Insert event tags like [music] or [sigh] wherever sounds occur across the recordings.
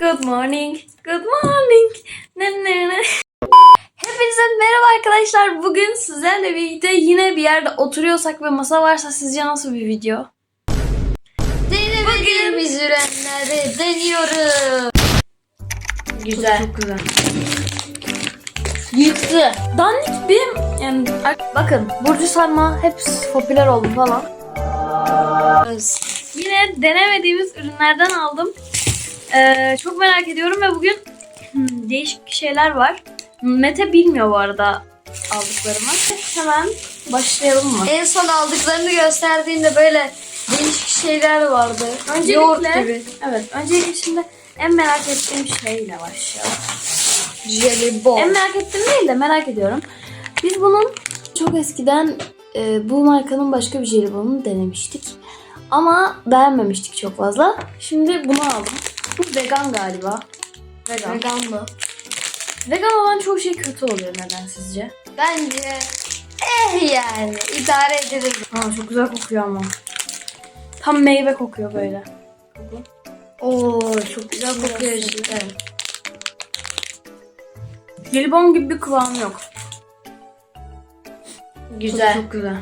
Good morning. Good morning. Ne ne ne. Hepinize merhaba arkadaşlar. Bugün sizlerle birlikte yine bir yerde oturuyorsak ve masa varsa sizce nasıl bir video? Denemediğimiz ürünleri deniyoruz. Güzel. Çok güzel. Yıktı. Dandik bir yani bakın Burcu Sarma hep popüler oldu falan. Yine denemediğimiz ürünlerden aldım. Ee, çok merak ediyorum ve bugün hmm, değişik şeyler var. Mete bilmiyor bu arada aldıklarımı. Hemen başlayalım mı? En son aldıklarını gösterdiğinde böyle değişik şeyler vardı. Yoğurt Öncelikle, gibi. evet, öncelikle şimdi en merak ettiğim şeyle başlayalım. Jelibon. En merak ettiğim değil de merak ediyorum. Biz bunun çok eskiden e, bu markanın başka bir jelibonunu denemiştik. Ama beğenmemiştik çok fazla. Şimdi bunu aldım. Bu vegan galiba. Vegan. Vegan mı? Vegan olan çoğu şey kötü oluyor neden sizce? Bence eh yani idare ederiz. Aa, çok güzel kokuyor ama. Tam meyve kokuyor böyle. Oo çok güzel kokuyor cidden. Jelibon gibi bir kıvamı yok. Güzel. Çok güzel.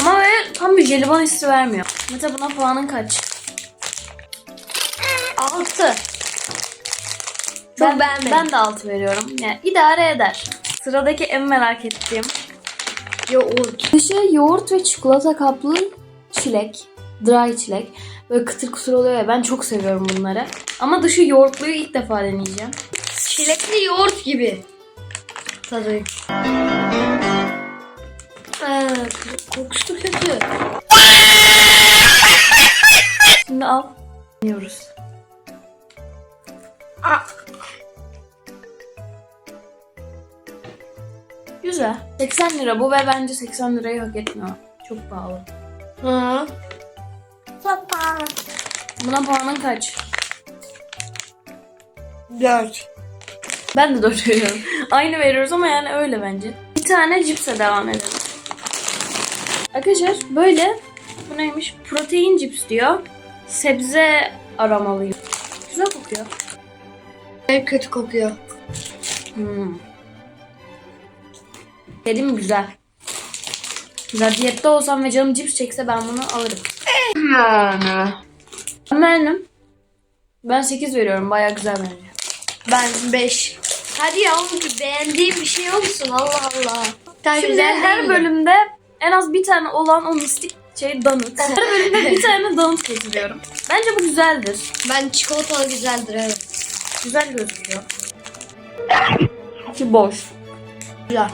Ama böyle tam bir jelibon hissi vermiyor. Mete buna puanın kaç? Altı. Çok ben, beğenmedim. Ben de 6 veriyorum. Yani idare eder. Sıradaki en merak ettiğim. Yoğurt. Dışı yoğurt ve çikolata kaplı çilek. Dry çilek. Böyle kıtır kutur oluyor ya ben çok seviyorum bunları. Ama dışı yoğurtluyu ilk defa deneyeceğim. Çilekli yoğurt gibi. Tadı. Ee, kokusu kötü. Şimdi al. Güzel. 80 lira bu ve bence 80 lirayı hak etmiyor. Çok pahalı. Hı. Buna puanın kaç? Dört. Ben de 4 veriyorum. Aynı veriyoruz ama yani öyle bence. Bir tane cipse devam edelim. Arkadaşlar böyle bu neymiş? Protein cips diyor. Sebze aromalıyım. Güzel kokuyor. En kötü kokuyor. Hmm. Dedim güzel. Güzel. Diyette olsam ve canım cips çekse ben bunu alırım. Yani. Ben beğendim. Ben 8 veriyorum. Baya güzel bence. Ben 5. Hadi ya oğlum beğendiğim bir şey olsun Allah Allah. Tabii Şimdi her bölümde en az bir tane olan o mistik şey donut. [laughs] Her bölümde bir tane donut getiriyorum. Bence bu güzeldir. Ben çikolatalı güzeldir evet. Güzel gözüküyor. Ki boş. Güzel.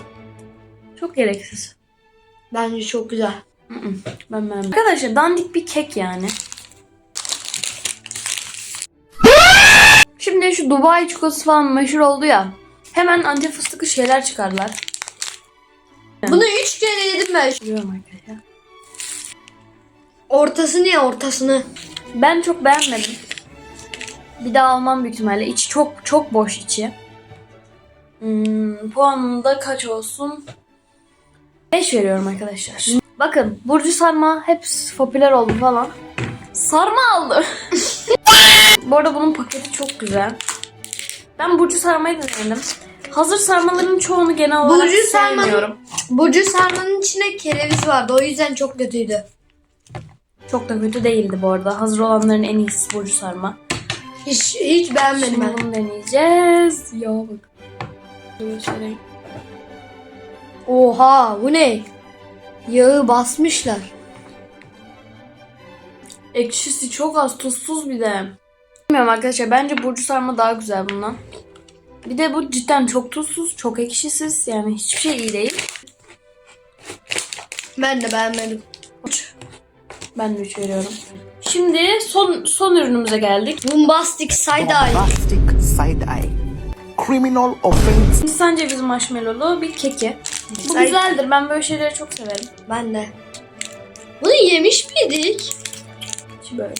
Çok gereksiz. Bence çok güzel. Ben beğenmedim. Arkadaşlar dandik bir kek yani. Şimdi şu Dubai çikolatası falan meşhur oldu ya. Hemen anti fıstıklı şeyler çıkardılar. Bunu 3 kere yedim ben. Biliyorum arkadaşlar. Ortasını ya ortasını. Ben çok beğenmedim. Bir daha almam büyük ihtimalle. İçi çok çok boş içi. Hmm, puanım da kaç olsun? 5 veriyorum arkadaşlar. Bakın Burcu Sarma hep popüler oldu falan. Sarma aldı. [laughs] Bu arada bunun paketi çok güzel. Ben Burcu Sarma'yı denedim. Hazır sarmaların çoğunu genel olarak Burcu sarmanın- sevmiyorum. Burcu sarmanın içinde kereviz vardı. O yüzden çok kötüydü. Çok da kötü değildi bu arada. Hazır olanların en iyisi Burcu Sarma. Hiç, hiç beğenmedim Şimdi ben. bunu deneyeceğiz. Ya bak. Göstereyim. Oha bu ne? Yağı basmışlar. Ekşisi çok az, tuzsuz bir de. Bilmiyorum arkadaşlar bence burcu sarma daha güzel bundan. Bir de bu cidden çok tuzsuz, çok ekşisiz. Yani hiçbir şey iyi değil. Ben de beğenmedim. Ben de 3 veriyorum. Şimdi son son ürünümüze geldik. Bombastic side eye. Bombastic side eye. Criminal offense. Hindistan cevizi marshmallowlu bir keki. Bu Güzel. güzeldir. Ben böyle şeyleri çok severim. Ben de. Bunu yemiş miydik? İçi böyle.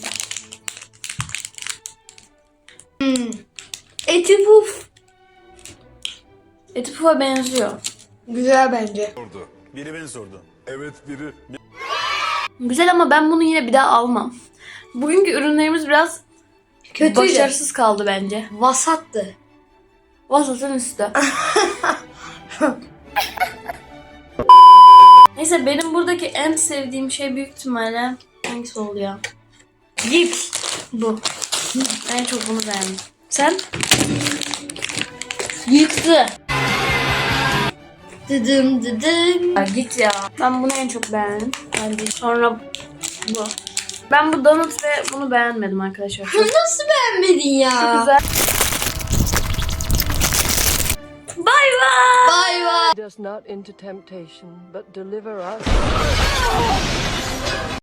Hmm. Eti puf. Eti pufa benziyor. Güzel bence. sordu. Biri beni sordu. Evet biri. Güzel ama ben bunu yine bir daha almam. Bugünkü ürünlerimiz biraz Kötüydü. Başarısız kaldı bence. Vasattı. Vasatın üstü. [laughs] Neyse benim buradaki en sevdiğim şey büyük ihtimalle hangisi oluyor? Cips. Bu. En çok bunu beğendim. Sen? Yıktı. Dıdım dıdım. Ya git ya. Ben bunu en çok beğendim. Bence sonra bu. Ben bu donut ve bunu beğenmedim arkadaşlar. Çok [laughs] Nasıl beğenmedin ya? güzel. Bay bay. Bay bay. Lead us not into temptation, but deliver us [laughs]